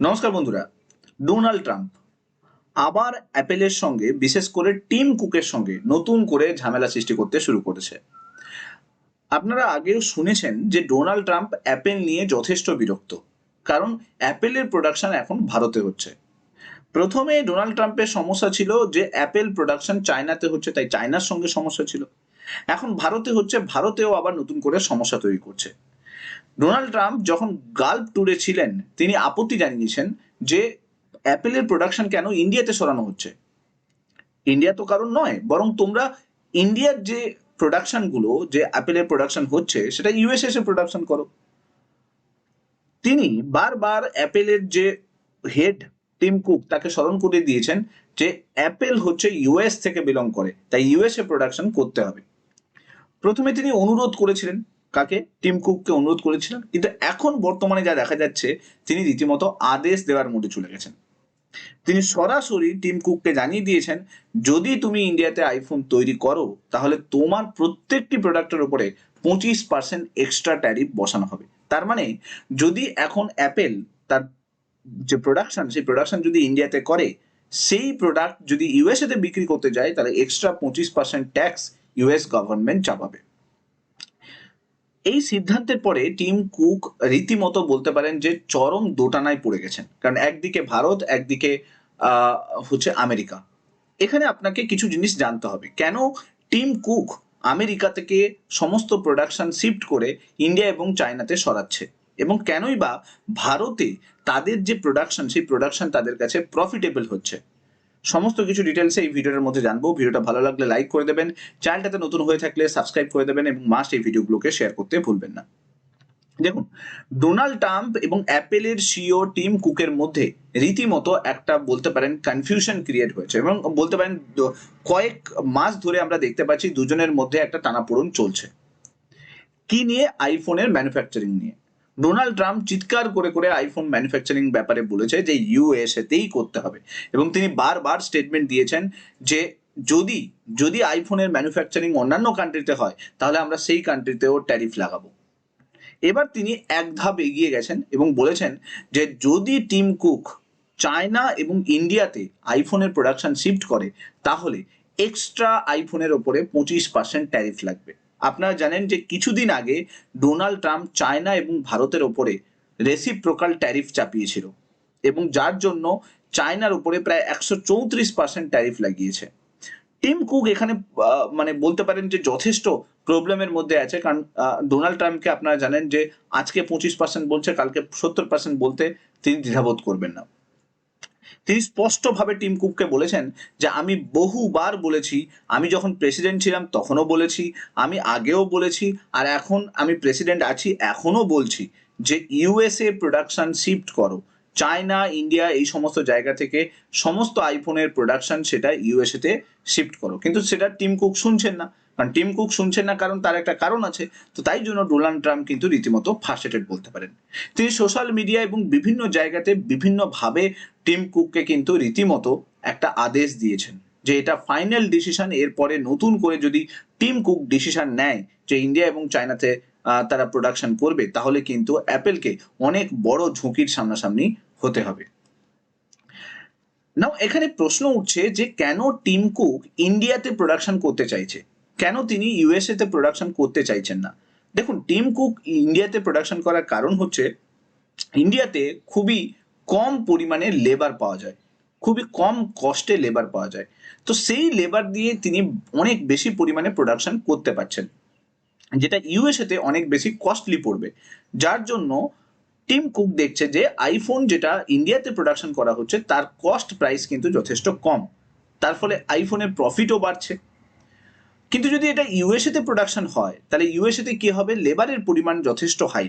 নমস্কার বন্ধুরা, Donald Trump. আবার অ্যাপেলের সঙ্গে, বিশেষ করে টিম কুকের সঙ্গে নতুন করে ঝামেলা সৃষ্টি করতে শুরু করেছে। আপনারা আগেও শুনেছেন যে ডোনাল্ড ট্রাম্প অ্যাপেল নিয়ে যথেষ্ট বিরক্ত, কারণ অ্যাপেলের প্রোডাকশন এখন ভারতে হচ্ছে। প্রথমে ডোনাল্ড ট্রাম্পের সমস্যা ছিল যে অ্যাপেল প্রোডাকশন চায়নাতে হচ্ছে, তাই চায়নার সঙ্গে সমস্যা ছিল। এখন ভারতে হচ্ছে, ভারতেও আবার নতুন করে সমস্যা তৈরি করছে। ডোনাল্ড ট্রাম্প যখন গাল্প ট্যুরে ছিলেন, তিনি আপত্তি জানিয়েছেন যে অ্যাপেলের প্রোডাকশন কেন ইন্ডিয়াতে সরানো হচ্ছে। ইন্ডিয়া তো কারণ নয়, বরং তোমরা ইন্ডিয়ার যে প্রোডাকশনগুলো যে অ্যাপেলের প্রোডাকশন হচ্ছে, সেটা ইউএসএস এ প্রোডাকশন করো। তিনি বারবার অ্যাপেলের যে হেড টিম কুক, তাকে স্মরণ করে দিয়েছেন যে অ্যাপেল হচ্ছে ইউএস থেকে বিলং করে, তাই ইউএসএ প্রোডাকশন করতে হবে। প্রথমে তিনি অনুরোধ করেছিলেন কাকে? টিম কুককে অনুরোধ করেছিলেন। কিন্তু এখন বর্তমানে যা দেখা যাচ্ছে, তিনি রীতিমতো আদেশ দেওয়ার মোডে চলে গেছেন। তিনি সরাসরি টিম কুককে জানিয়ে দিয়েছেন, যদি তুমি ইন্ডিয়াতে আইফোন তৈরি করো, তাহলে তোমার প্রত্যেকটি প্রোডাক্টের উপরে পঁচিশ পার্সেন্ট এক্সট্রা ট্যারিফ বসানো হবে। তার মানে যদি এখন অ্যাপেল তার যে প্রোডাকশন সেই প্রোডাকশন যদি ইন্ডিয়াতে করে, সেই প্রোডাক্ট যদি ইউএসএতে বিক্রি করতে যায়, তাহলে এক্সট্রা পঁচিশ পার্সেন্ট ট্যাক্স ইউএস গভর্নমেন্ট চাপাবে। এই সিদ্ধান্তের পরে টিম কুক রীতিমতো বলতে পারেন যে চরম দোটানায় পড়ে গেছেন। কারণ একদিকে ভারত, একদিকে হচ্ছে আমেরিকা। এখানে আপনাকে কিছু জিনিস জানতে হবে। কেন টিম কুক আমেরিকা থেকে সমস্ত প্রোডাকশন শিফট করে ইন্ডিয়া এবং চায়নাতে সরাচ্ছে? এবং কেনই বা ভারতে তাদের যে প্রোডাকশন সেই প্রোডাকশন তাদের কাছে প্রফিটেবল হচ্ছে? সমস্ত কিছু ডিটেলস এই ভিডিওর মধ্যে জানব। ভিডিওটা ভালো লাগলে লাইক করে দেবেন। চ্যানেলটাতে নতুন হয়ে থাকলে সাবস্ক্রাইব করে দেবেন এবং মাস্ট এই ভিডিওগুলোকে শেয়ার করতে ভুলবেন না। দেখুন ডোনাল্ড ট্রাম্প এবং অ্যাপেলের সিও টিম কুকের মধ্যে রীতিমতো একটা বলতে পারেন কনফিউশন ক্রিয়েট হয়েছে এবং বলতে পারেন কয়েক মাস ধরে আমরা দেখতে পাচ্ছি দুজনের মধ্যে একটা টানাপোড়ন চলছে। কি নিয়ে? আইফোনের ম্যানুফ্যাকচারিং নিয়ে। ডোনাল্ড ট্রাম্প চিৎকার করে করে আইফোন ম্যানুফ্যাকচারিং ব্যাপারে বলেছে যে ইউএসএতেই করতে হবে। এবং তিনি বারবার স্টেটমেন্ট দিয়েছেন যে যদি যদি আইফোনের ম্যানুফ্যাকচারিং অন্যান্য কান্ট্রিতে হয়, তাহলে আমরা সেই কান্ট্রিতেও ট্যারিফ লাগাবো। এবার তিনি এক ধাপ এগিয়ে গেছেন এবং বলেছেন যে যদি টিম কুক চায়না এবং ইন্ডিয়াতে আইফোনের প্রোডাকশন শিফট করে, তাহলে এক্সট্রা আইফোনের ওপরে পঁচিশ পার্সেন্ট ট্যারিফ লাগবে। আপনারা জানেন যে কিছুদিন আগে ডোনাল্ড ট্রাম্প চায়না এবং ভারতের ওপরে রেসিপ্রোকাল ট্যারিফ চাপিয়েছিল এবং যার জন্য চায়নার উপরে প্রায় একশো চৌত্রিশ পার্সেন্ট ট্যারিফ লাগিয়েছে। টিম কুক এখানে মানে বলতে পারেন যে যথেষ্ট প্রবলেমের মধ্যে আছে, কারণ ডোনাল্ড ট্রাম্পকে আপনারা জানেন যে আজকে পঁচিশ পার্সেন্ট বলছে, কালকে সত্তর পার্সেন্ট বলতে তিনি দ্বিধাবোধ করবেন না। তিনি স্পষ্টভাবে টিম কুককে বলেছেন যে, আমি বহুবার বলেছি, আমি যখন প্রেসিডেন্ট ছিলাম তখনও বলেছি, আমি আগেও বলেছি, আর এখন আমি প্রেসিডেন্ট আছি, এখনও বলছি যে, ইউএসএ প্রোডাকশন শিফট করো। চায়না, ইন্ডিয়া এই সমস্ত জায়গা থেকে সমস্ত আইফোনের প্রোডাকশন সেটা ইউএসএতে শিফট করো। কিন্তু সেটা টিম কুক শুনছেন না। কারণ টিম কুক শুনছেন না, কারণ তার একটা কারণ আছে। তো তাই জন্য ডোনাল্ড ট্রাম্প কিন্তু রীতিমতো ফার্স্টেটেড বলতে পারেন। তিনি সোশ্যাল মিডিয়া এবং বিভিন্ন জায়গাতে বিভিন্নভাবে টিম কুককে কিন্তু রীতিমতো একটা আদেশ দিয়েছেন যে এটা ফাইনাল ডিসিশন এরপরে নতুন করে যদি টিম কুক ডিসিশন নেয় যে ইন্ডিয়া এবং চায়নাতে তারা প্রোডাকশন করবে, তাহলে কিন্তু অ্যাপেলকে অনেক বড় ঝুঁকির সামনাসামনি হতে হবে। নাও এখানে প্রশ্ন উঠছে যে কেন টিম কুক ইন্ডিয়াতে প্রোডাকশন করতে চাইছে? কেন তিনি ইউএসএ তে প্রোডাকশন করতে চাইছেন না? দেখুন টিম কুক ইন্ডিয়াতে প্রোডাকশন করার কারণ হচ্ছে ইন্ডিয়াতে খুবই কম পরিমাণে লেবার পাওয়া যায়। খুবই কম কস্টে লেবার পাওয়া যায়। তো সেই লেবার দিয়ে তিনি অনেক বেশি পরিমাণে প্রোডাকশন করতে পারছেন, যেটা ইউএসএতে অনেক বেশি কস্টলি পড়বে। যার জন্য টিম কুক দেখছে যে আইফোন যেটা ইন্ডিয়াতে প্রোডাকশন করা হচ্ছে, তার কস্ট প্রাইস কিন্তু যথেষ্ট কম। তার ফলে আইফোনের প্রফিটও বাড়ছে। কিন্তু যদি এটা ইউএসএতে প্রোডাকশন হয়, তাহলে ইউএসএতে কি হবে? লেবারের পরিমাণ যথেষ্ট হাই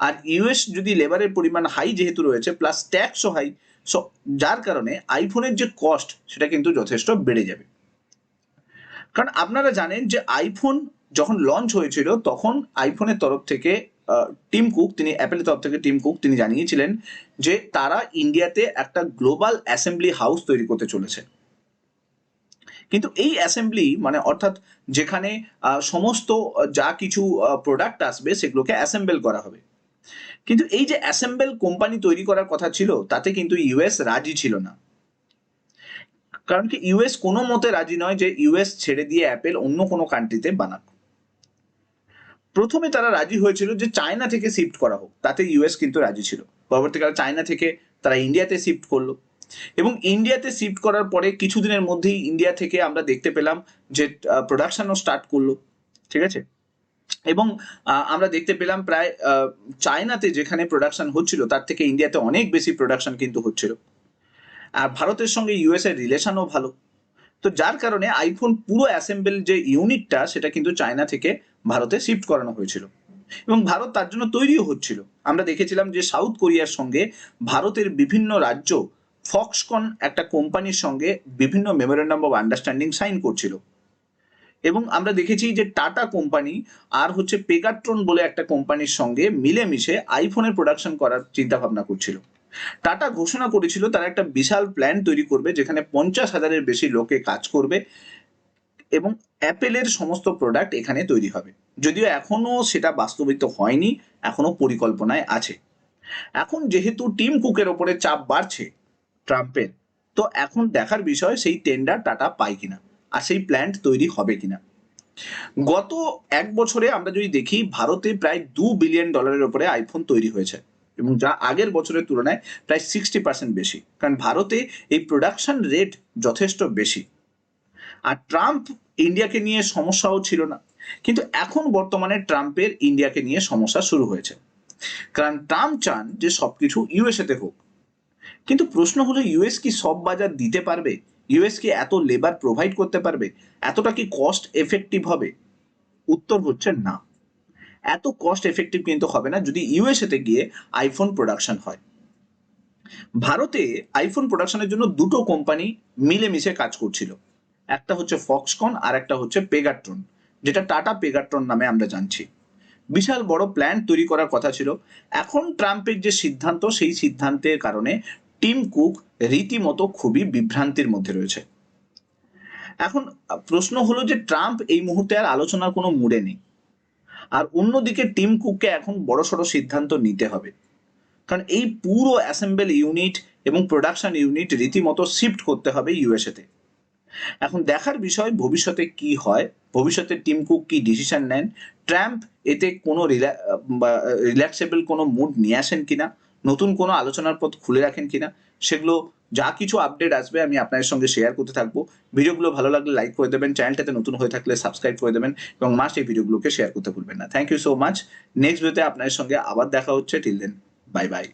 আর ইউএস যদি লেবারের পরিমাণ হাই যেহেতু রয়েছে প্লাস ট্যাক্সও হাই সো যার কারণে আইফোনের যে কস্ট সেটা কিন্তু যথেষ্ট বেড়ে যাবে। কারণ আপনারা জানেন যে আইফোন যখন লঞ্চ হয়েছিল, তখন আইফোনের তরফ থেকে টিম কুক তিনি অ্যাপেলের তরফ থেকে টিম কুক তিনি জানিয়েছিলেন যে তারা ইন্ডিয়াতে একটা গ্লোবাল অ্যাসেম্বলি হাউস তৈরি করতে চলেছে। কিন্তু এই অ্যাসেম্বলি মানে অর্থাৎ যেখানে সমস্ত যা কিছু প্রোডাক্ট আসবে সেগুলোকে অ্যাসেম্বল করা হবে। কিন্তু এই যে অ্যাসেম্বল কোম্পানি তৈরি করার কথা ছিল, তাতে কিন্তু ইউএস রাজি ছিল না। কারণ কি ইউএস কোনো মতে রাজি নয় যে ইউএস ছেড়ে দিয়ে অ্যাপেল অন্য কোনো কান্ট্রিতে বানাক। প্রথমে তারা রাজি হয়েছিল যে চায়না থেকে শিফট করা হোক, তাতে ইউএস কিন্তু রাজি ছিল। পরবর্তীকালে চায়না থেকে তারা ইন্ডিয়াতে শিফট করল। এবং ইন্ডিয়াতে শিফট করার পরে কিছুদিনের মধ্যেই ইন্ডিয়া থেকে আমরা দেখতে পেলাম যে প্রোডাকশনও স্টার্ট করল, ঠিক আছে? এবং আমরা দেখতে পেলাম প্রায় চায়নাতে যেখানে প্রোডাকশন হচ্ছিল, তার থেকে ইন্ডিয়াতে অনেক বেশি প্রোডাকশন কিন্তু হচ্ছিল। আর ভারতের সঙ্গে ইউএস এর রিলেশনও ভালো। তো যার কারণে আইফোন পুরো অ্যাসেম্বল যে ইউনিটটা সেটা কিন্তু চায়না থেকে ভারতে শিফট করানো হয়েছিল। এবং ভারত তার জন্য তৈরিও হচ্ছিল। আমরা দেখেছিলাম যে সাউথ কোরিয়ার সঙ্গে ভারতের বিভিন্ন রাজ্য ফক্সকন একটা কোম্পানির সঙ্গে বিভিন্ন মেমোরেন্ডাম অব আন্ডারস্ট্যান্ডিং সাইন করছিল। এবং আমরা দেখেছি যে টাটা কোম্পানি আর হচ্ছে পেগাট্রন বলে একটা কোম্পানির সঙ্গে মিলেমিশে আইফোনের প্রোডাকশন করার চিন্তা ভাবনা করছিল। টাটা ঘোষণা করেছিল তারা একটা বিশাল প্ল্যান তৈরি করবে যেখানে পঞ্চাশ হাজারের বেশি লোকে কাজ করবে এবং অ্যাপেলের সমস্ত প্রোডাক্ট এখানে তৈরি হবে। যদিও এখনও সেটা বাস্তবিত হয়নি, এখনও পরিকল্পনায় আছে। এখন যেহেতু টিম কুকের ওপরে চাপ বাড়ছে ট্রাম্পের তো এখন দেখার বিষয় সেই টেন্ডার টাটা পায় কিনা আর সেই প্ল্যান্ট তৈরি হবে কিনা। গত এক বছরে আমরা যদি দেখি, ভারতে প্রায় দু বিলিয়ন ডলারের উপরে আইফোন তৈরি হয়েছে এবং যা আগের বছরের তুলনায় প্রায় সিক্সটি পার্সেন্ট বেশি। কারণ ভারতে এই প্রোডাকশন রেট যথেষ্ট বেশি। আর ট্রাম্প ইন্ডিয়াকে নিয়ে সমস্যাও ছিল না। কিন্তু এখন বর্তমানে ট্রাম্পের ইন্ডিয়াকে নিয়ে সমস্যা শুরু হয়েছে। কারণ ট্রাম্প চান যে সবকিছু ইউএসএতে হোক কিন্তু প্রশ্ন হলো ইউএস কি সব বাজার দিতে পারবে? ইউএস কি এত লেবার প্রোভাইড করতে পারবে? এতটা কি কস্ট এফেক্টিভ হবে? উত্তর হচ্ছে না। এত কস্ট এফেক্টিভ কিন্তু হবে না যদি ইউএসএতে গিয়ে আইফোন প্রোডাকশন হয়। ভারতে আইফোন প্রোডাকশনের জন্য দুটো কোম্পানি মিলেমিশে কাজ করছিল। একটা হচ্ছে ফক্সকন আর একটা হচ্ছে পেগাট্রন যেটা টাটা পেগাট্রন নামে আমরা জানছি। বিশাল বড় প্ল্যান তৈরি করার কথা ছিল। এখন ট্রাম্পের যে সিদ্ধান্ত, সেই সিদ্ধান্তের কারণে টিম কুক রীতিমতো খুবই বিভ্রান্তির মধ্যে রয়েছে। এখন প্রশ্ন হলো যে ট্রাম্প এই মুহূর্তে আর আলোচনার কোনো মুডে নেই। আর অন্যদিকে টিম কুককে এখন বড়সড় সিদ্ধান্ত নিতে হবে। কারণ এই পুরো অ্যাসেম্বল ইউনিট এবং প্রোডাকশন ইউনিট রীতিমতো শিফট করতে হবে ইউএসএতে। এখন দেখার বিষয় ভবিষ্যতে কি হয়, ভবিষ্যতে টিম কুক কি ডিসিশন নেন, ট্রাম্প এতে কোনো রিল্যাক্সেবল কোনো মুড নিয়ে আসেন কিনা নতুন কোনো আলোচনার পথ খুলে রাখেন কিনা, সেগুলো যা কিছু আপডেট আসবে আমি আপনাদের সঙ্গে শেয়ার করতে থাকব। ভিডিওগুলো ভালো লাগলে লাইক করে দেবেন চ্যানেলটাতে নতুন হয়ে থাকলে সাবস্ক্রাইব করে দেবেন এবং মাস্ট এই ভিডিওগুলোকে শেয়ার করতে ভুলবেন না। Thank you so much next ভিডিওতে আপনাদের সঙ্গে আবার দেখা হচ্ছে। Till then bye bye